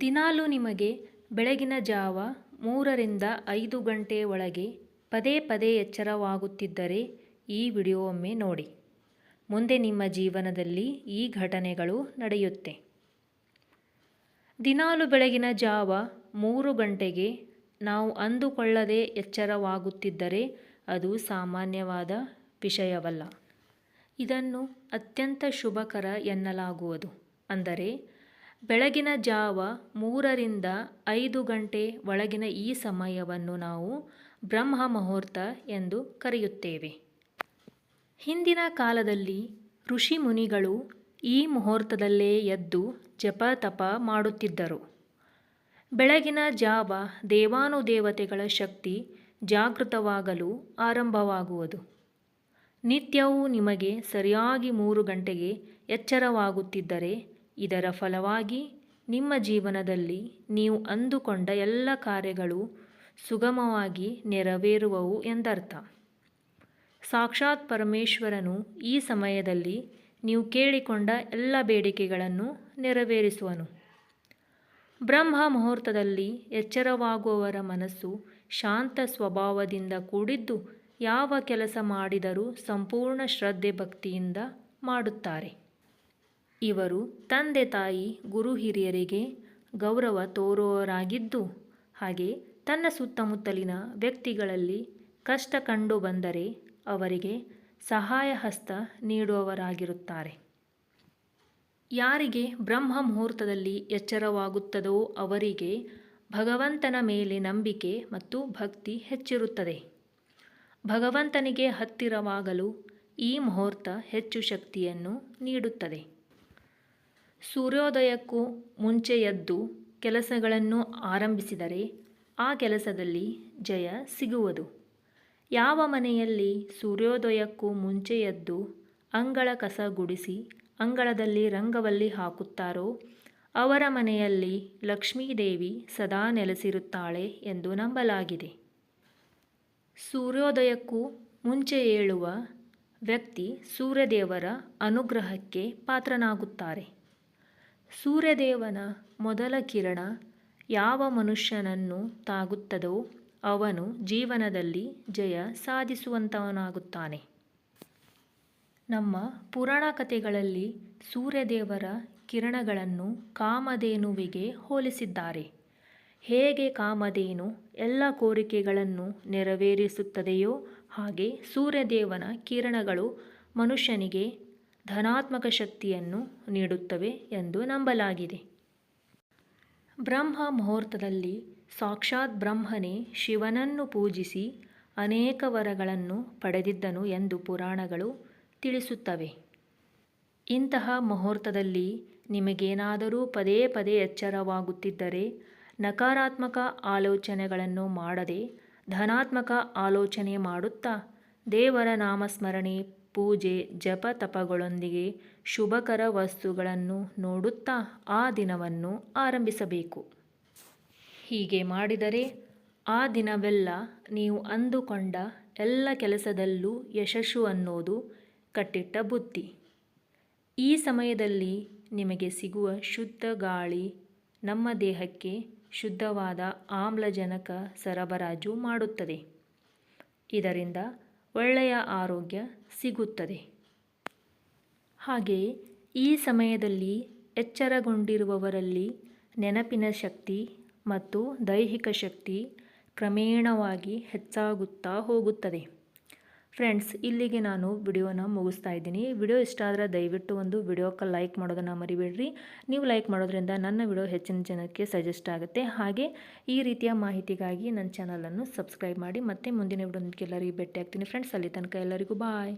ದಿನಾಲೂ ನಿಮಗೆ ಬೆಳಗಿನ ಜಾವ ಮೂರರಿಂದ ಐದು ಗಂಟೆ ಒಳಗೆ ಪದೇ ಪದೇ ಎಚ್ಚರವಾಗುತ್ತಿದ್ದರೆ ಈ ವಿಡಿಯೋ ಒಮ್ಮೆ ನೋಡಿ. ಮುಂದೆ ನಿಮ್ಮ ಜೀವನದಲ್ಲಿ ಈ ಘಟನೆಗಳು ನಡೆಯುತ್ತೆ. ದಿನಾಲು ಬೆಳಗಿನ ಜಾವ ಮೂರು ಗಂಟೆಗೆ ನಾವು ಅಂದುಕೊಳ್ಳದೆ ಎಚ್ಚರವಾಗುತ್ತಿದ್ದರೆ ಅದು ಸಾಮಾನ್ಯವಾದ ವಿಷಯವಲ್ಲ. ಇದನ್ನು ಅತ್ಯಂತ ಶುಭಕರ ಎನ್ನಲಾಗುವುದು. ಅಂದರೆ ಬೆಳಗಿನ ಜಾವ ಮೂರರಿಂದ ಐದು ಗಂಟೆ ಒಳಗಿನ ಈ ಸಮಯವನ್ನು ನಾವು ಬ್ರಹ್ಮ ಮುಹೂರ್ತ ಎಂದು ಕರೆಯುತ್ತೇವೆ. ಹಿಂದಿನ ಕಾಲದಲ್ಲಿ ಋಷಿ ಮುನಿಗಳು ಈ ಮುಹೂರ್ತದಲ್ಲೇ ಎದ್ದು ಜಪ ತಪ ಮಾಡುತ್ತಿದ್ದರು. ಬೆಳಗಿನ ಜಾವ ದೇವಾನುದೇವತೆಗಳ ಶಕ್ತಿ ಜಾಗೃತವಾಗಲು ಆರಂಭವಾಗುವುದು. ನಿತ್ಯವೂ ನಿಮಗೆ ಸರಿಯಾಗಿ ಮೂರು ಗಂಟೆಗೆ ಎಚ್ಚರವಾಗುತ್ತಿದ್ದರೆ ಇದರ ಫಲವಾಗಿ ನಿಮ್ಮ ಜೀವನದಲ್ಲಿ ನೀವು ಅಂದುಕೊಂಡ ಎಲ್ಲ ಕಾರ್ಯಗಳು ಸುಗಮವಾಗಿ ನೆರವೇರುವವು ಎಂದರ್ಥ. ಸಾಕ್ಷಾತ್ ಪರಮೇಶ್ವರನು ಈ ಸಮಯದಲ್ಲಿ ನೀವು ಕೇಳಿಕೊಂಡ ಎಲ್ಲ ಬೇಡಿಕೆಗಳನ್ನು ನೆರವೇರಿಸುವನು. ಬ್ರಹ್ಮ ಮುಹೂರ್ತದಲ್ಲಿ ಎಚ್ಚರವಾಗುವವರ ಮನಸ್ಸು ಶಾಂತ ಸ್ವಭಾವದಿಂದ ಕೂಡಿದ್ದು ಯಾವ ಕೆಲಸ ಮಾಡಿದರೂ ಸಂಪೂರ್ಣ ಶ್ರದ್ಧೆ ಭಕ್ತಿಯಿಂದ ಮಾಡುತ್ತಾರೆ. ಇವರು ತಂದೆ ತಾಯಿ ಗುರು ಹಿರಿಯರಿಗೆ ಗೌರವ ತೋರುವವರಾಗಿದ್ದು, ಹಾಗೆ ತನ್ನ ಸುತ್ತಮುತ್ತಲಿನ ವ್ಯಕ್ತಿಗಳಲ್ಲಿ ಕಷ್ಟ ಕಂಡು ಬಂದರೆ ಅವರಿಗೆ ಸಹಾಯ ಹಸ್ತ ನೀಡುವವರಾಗಿರುತ್ತಾರೆ. ಯಾರಿಗೆ ಬ್ರಹ್ಮ ಮುಹೂರ್ತದಲ್ಲಿ ಎಚ್ಚರವಾಗುತ್ತದೋ ಅವರಿಗೆ ಭಗವಂತನ ಮೇಲೆ ನಂಬಿಕೆ ಮತ್ತು ಭಕ್ತಿ ಹೆಚ್ಚಿರುತ್ತದೆ. ಭಗವಂತನಿಗೆ ಹತ್ತಿರವಾಗಲು ಈ ಮುಹೂರ್ತ ಹೆಚ್ಚು ಶಕ್ತಿಯನ್ನು ನೀಡುತ್ತದೆ. ಸೂರ್ಯೋದಯಕ್ಕೂ ಮುಂಚೆ ಎದ್ದು ಕೆಲಸಗಳನ್ನು ಆರಂಭಿಸಿದರೆ ಆ ಕೆಲಸದಲ್ಲಿ ಜಯ ಸಿಗುವುದು. ಯಾವ ಮನೆಯಲ್ಲಿ ಸೂರ್ಯೋದಯಕ್ಕೂ ಮುಂಚೆ ಎದ್ದು ಅಂಗಳ ಕಸ ಗುಡಿಸಿ ಅಂಗಳದಲ್ಲಿ ರಂಗವಲ್ಲಿ ಹಾಕುತ್ತಾರೋ, ಅವರ ಮನೆಯಲ್ಲಿ ಲಕ್ಷ್ಮೀದೇವಿ ಸದಾ ನೆಲೆಸಿರುತ್ತಾಳೆ ಎಂದು ನಂಬಲಾಗಿದೆ. ಸೂರ್ಯೋದಯಕ್ಕೂ ಮುಂಚೆ ಏಳುವ ವ್ಯಕ್ತಿ ಸೂರ್ಯದೇವರ ಅನುಗ್ರಹಕ್ಕೆ ಪಾತ್ರನಾಗುತ್ತಾರೆ. ಸೂರ್ಯದೇವನ ಮೊದಲ ಕಿರಣ ಯಾವ ಮನುಷ್ಯನನ್ನು ತಾಗುತ್ತದೋ ಅವನು ಜೀವನದಲ್ಲಿ ಜಯ ಸಾಧಿಸುವಂತವನಾಗುತ್ತಾನೆ. ನಮ್ಮ ಪುರಾಣ ಕಥೆಗಳಲ್ಲಿ ಸೂರ್ಯದೇವರ ಕಿರಣಗಳನ್ನು ಕಾಮಧೇನುವಿಗೆ ಹೋಲಿಸಿದ್ದಾರೆ. ಹೇಗೆ ಕಾಮಧೇನು ಎಲ್ಲ ಕೋರಿಕೆಗಳನ್ನು ನೆರವೇರಿಸುತ್ತದೆಯೋ ಹಾಗೆ ಸೂರ್ಯದೇವನ ಕಿರಣಗಳು ಮನುಷ್ಯನಿಗೆ ಧನಾತ್ಮಕ ಶಕ್ತಿಯನ್ನು ನೀಡುತ್ತವೆ ಎಂದು ನಂಬಲಾಗಿದೆ. ಬ್ರಹ್ಮ ಮುಹೂರ್ತದಲ್ಲಿ ಸಾಕ್ಷಾತ್ ಬ್ರಹ್ಮನೇ ಶಿವನನ್ನು ಪೂಜಿಸಿ ಅನೇಕ ವರಗಳನ್ನು ಪಡೆದಿದ್ದನು ಎಂದು ಪುರಾಣಗಳು ತಿಳಿಸುತ್ತವೆ. ಇಂತಹ ಮುಹೂರ್ತದಲ್ಲಿ ನಿಮಗೇನಾದರೂ ಪದೇ ಪದೇ ಎಚ್ಚರವಾಗುತ್ತಿದ್ದರೆ ನಕಾರಾತ್ಮಕ ಆಲೋಚನೆಗಳನ್ನು ಮಾಡದೆ ಧನಾತ್ಮಕ ಆಲೋಚನೆ ಮಾಡುತ್ತಾ ದೇವರ ನಾಮಸ್ಮರಣೆ ಪೂಜೆ ಜಪ ತಪಗಳೊಂದಿಗೆ ಶುಭಕರ ವಸ್ತುಗಳನ್ನು ನೋಡುತ್ತಾ ಆ ದಿನವನ್ನು ಆರಂಭಿಸಬೇಕು. ಹೀಗೆ ಮಾಡಿದರೆ ಆ ದಿನವೆಲ್ಲ ನೀವು ಅಂದುಕೊಂಡ ಎಲ್ಲ ಕೆಲಸದಲ್ಲೂ ಯಶಸ್ಸು ಅನ್ನೋದು ಕಟ್ಟಿಟ್ಟ ಬುದ್ಧಿ. ಈ ಸಮಯದಲ್ಲಿ ನಿಮಗೆ ಸಿಗುವ ಶುದ್ಧ ಗಾಳಿ ನಮ್ಮ ದೇಹಕ್ಕೆ ಶುದ್ಧವಾದ ಆಮ್ಲಜನಕ ಸರಬರಾಜು ಮಾಡುತ್ತದೆ. ಇದರಿಂದ ಒಳ್ಳೆಯ ಆರೋಗ್ಯ ಸಿಗುತ್ತದೆ. ಹಾಗೆಯೇ ಈ ಸಮಯದಲ್ಲಿ ಎಚ್ಚರಗೊಂಡಿರುವವರಲ್ಲಿ ನೆನಪಿನ ಶಕ್ತಿ ಮತ್ತು ದೈಹಿಕ ಶಕ್ತಿ ಕ್ರಮೇಣವಾಗಿ ಹೆಚ್ಚಾಗುತ್ತಾ ಹೋಗುತ್ತದೆ. ಫ್ರೆಂಡ್ಸ್ ಇಲ್ಲಿಗೆ ನಾನು ವಿಡಿಯೋನ ಮುಗಿಸ್ತಾ ಇದ್ದೀನಿ. ವಿಡಿಯೋ ಇಷ್ಟ ಆದರೆ ದಯವಿಟ್ಟು ಒಂದು ವಿಡಿಯೋಕ್ಕೆ ಲೈಕ್ ಮಾಡೋದನ್ನು ಮರಿಬೇಡ್ರಿ. ನೀವು ಲೈಕ್ ಮಾಡೋದ್ರಿಂದ ನನ್ನ ವಿಡಿಯೋ ಹೆಚ್ಚಿನ ಜನಕ್ಕೆ ಸಜೆಸ್ಟ್ ಆಗುತ್ತೆ. ಹಾಗೆ ಈ ರೀತಿಯ ಮಾಹಿತಿಗಾಗಿ ನನ್ನ ಚಾನಲನ್ನು ಸಬ್ಸ್ಕ್ರೈಬ್ ಮಾಡಿ. ಮತ್ತೆ ಮುಂದಿನ ವಿಡಿಯೋದೊಂದಿಗೆ ಎಲ್ಲರಿಗೂ ಭೇಟಿ ಆಗ್ತೀನಿ ಫ್ರೆಂಡ್ಸ್ ಅಲ್ಲಿ ತನಕ ಎಲ್ಲರಿಗೂ ಬಾಯ್